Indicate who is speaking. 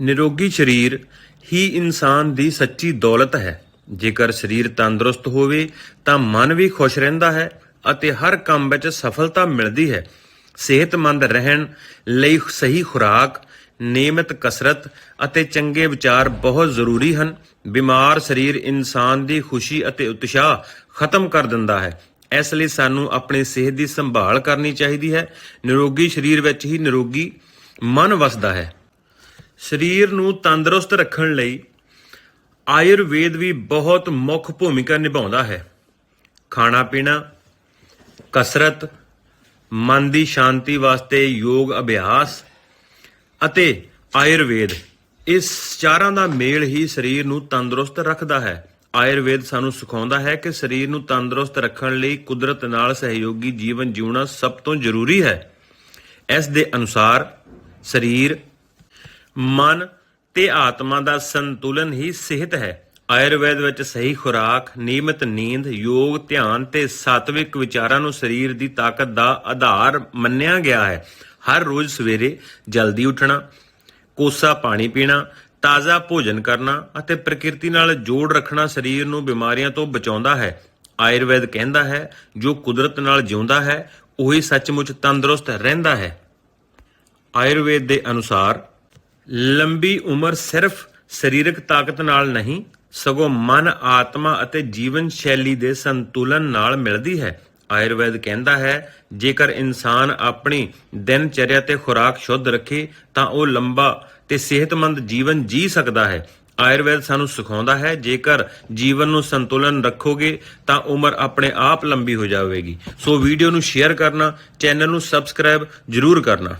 Speaker 1: ਨਿਰੋਗੀ ਸਰੀਰ ਹੀ ਇਨਸਾਨ ਦੀ ਸੱਚੀ ਦੌਲਤ ਹੈ। ਜੇਕਰ ਸਰੀਰ ਤੰਦਰੁਸਤ ਹੋਵੇ, ਤਾਂ ਮਨ ਵੀ ਖੁਸ਼ ਰਹਿੰਦਾ ਹੈ ਅਤੇ ਹਰ ਕੰਮ ਵਿੱਚ ਸਫਲਤਾ ਮਿਲਦੀ ਹੈ। ਸਿਹਤਮੰਦ ਰਹਿਣ ਲਈ ਸਹੀ ਖੁਰਾਕ, ਨਿਯਮਿਤ ਕਸਰਤ ਅਤੇ ਚੰਗੇ ਵਿਚਾਰ ਬਹੁਤ ਜ਼ਰੂਰੀ ਹਨ। ਬਿਮਾਰ ਸਰੀਰ ਇਨਸਾਨ ਦੀ ਖੁਸ਼ੀ ਅਤੇ ਉਤਸ਼ਾਹ ਖਤਮ ਕਰ ਦਿੰਦਾ ਹੈ। ਇਸ ਲਈ ਸਾਨੂੰ ਆਪਣੀ ਸਿਹਤ ਦੀ ਸੰਭਾਲ ਕਰਨੀ ਚਾਹੀਦੀ ਹੈ। ਨਿਰੋਗੀ ਸਰੀਰ ਵਿੱਚ ਹੀ ਨਿਰੋਗੀ ਮਨ ਵਸਦਾ ਹੈ। ਸਰੀਰ ਨੂੰ ਤੰਦਰੁਸਤ ਰੱਖਣ ਲਈ ਆਯੁਰਵੇਦ ਵੀ ਬਹੁਤ ਮੁੱਖ ਭੂਮਿਕਾ ਨਿਭਾਉਂਦਾ ਹੈ। ਖਾਣਾ ਪੀਣਾ ਕਸਰਤ, ਮਨ ਦੀ ਸ਼ਾਂਤੀ ਵਾਸਤੇ ਯੋਗ ਅਭਿਆਸ ਅਤੇ ਆਯੁਰਵੇਦ, ਇਸ ਚਾਰਾਂ ਦਾ ਮੇਲ ਹੀ ਸਰੀਰ ਨੂੰ ਤੰਦਰੁਸਤ ਰੱਖਦਾ ਹੈ। ਆਯੁਰਵੇਦ ਸਾਨੂੰ ਸਿਖਾਉਂਦਾ ਹੈ ਕਿ ਸਰੀਰ ਨੂੰ ਤੰਦਰੁਸਤ ਰੱਖਣ ਲਈ ਕੁਦਰਤ ਨਾਲ ਸਹਿਯੋਗੀ ਜੀਵਨ ਜਿਉਣਾ ਸਭ ਤੋਂ ਜ਼ਰੂਰੀ ਹੈ। ਇਸ ਦੇ ਅਨੁਸਾਰ ਸਰੀਰ ਮਨ ਤੇ ਆਤਮਾ ਦਾ ਸੰਤੁਲਨ ਹੀ ਸਿਹਤ ਹੈ। ਆਯੁਰਵੇਦ ਵਿੱਚ ਸਹੀ ਖੁਰਾਕ, ਨਿਯਮਿਤ ਨੀਂਦ, ਯੋਗ ਧਿਆਨ ਤੇ ਸਾਤਵਿਕ ਵਿਚਾਰਾਂ ਨੂੰ ਸਰੀਰ ਦੀ ਤਾਕਤ ਦਾ ਆਧਾਰ ਮੰਨਿਆ ਗਿਆ ਹੈ। ਹਰ ਰੋਜ਼ ਸਵੇਰੇ ਜਲਦੀ ਉੱਠਣਾ, ਕੋਸਾ ਪਾਣੀ ਪੀਣਾ, ਤਾਜ਼ਾ ਭੋਜਨ ਕਰਨਾ ਅਤੇ ਪ੍ਰਕਿਰਤੀ ਨਾਲ ਜੋੜ ਰੱਖਣਾ ਸਰੀਰ ਨੂੰ ਬਿਮਾਰੀਆਂ ਤੋਂ ਬਚਾਉਂਦਾ ਹੈ। ਆਯੁਰਵੇਦ ਕਹਿੰਦਾ ਹੈ, ਜੋ ਕੁਦਰਤ ਨਾਲ ਜਿਉਂਦਾ ਹੈ, ਉਹੀ ਸੱਚਮੁੱਚ ਤੰਦਰੁਸਤ ਰਹਿੰਦਾ ਹੈ। ਆਯੁਰਵੇਦ ਦੇ ਅਨੁਸਾਰ ਲੰਬੀ ਉਮਰ ਸਿਰਫ ਸਰੀਰਕ ਤਾਕਤ ਨਾਲ ਨਹੀਂ, ਸਗੋਂ ਮਨ, ਆਤਮਾ ਅਤੇ ਜੀਵਨ ਸ਼ੈਲੀ ਦੇ ਸੰਤੁਲਨ ਨਾਲ ਮਿਲਦੀ ਹੈ। ਆਯੁਰਵੈਦ ਕਹਿੰਦਾ ਹੈ, ਜੇਕਰ ਇਨਸਾਨ ਆਪਣੀ ਦਿਨਚਰਿਆ ਤੇ ਖੁਰਾਕ ਸ਼ੁੱਧ ਰੱਖੇ, ਤਾਂ ਉਹ ਲੰਬਾ ਤੇ ਸਿਹਤਮੰਦ ਜੀਵਨ ਜੀ ਸਕਦਾ ਹੈ। ਆਯੁਰਵੈਦ ਸਾਨੂੰ ਸਿਖਾਉਂਦਾ ਹੈ, ਜੇਕਰ ਜੀਵਨ ਨੂੰ ਸੰਤੁਲਨ ਰੱਖੋਗੇ, ਤਾਂ ਉਮਰ ਆਪਣੇ ਆਪ ਲੰਬੀ ਹੋ ਜਾਵੇਗੀ। ਸੋ ਵੀਡੀਓ ਨੂੰ ਸ਼ੇਅਰ ਕਰਨਾ, ਚੈਨਲ ਨੂੰ ਸਬਸਕ੍ਰਾਈਬ ਜ਼ਰੂਰ ਕਰਨਾ।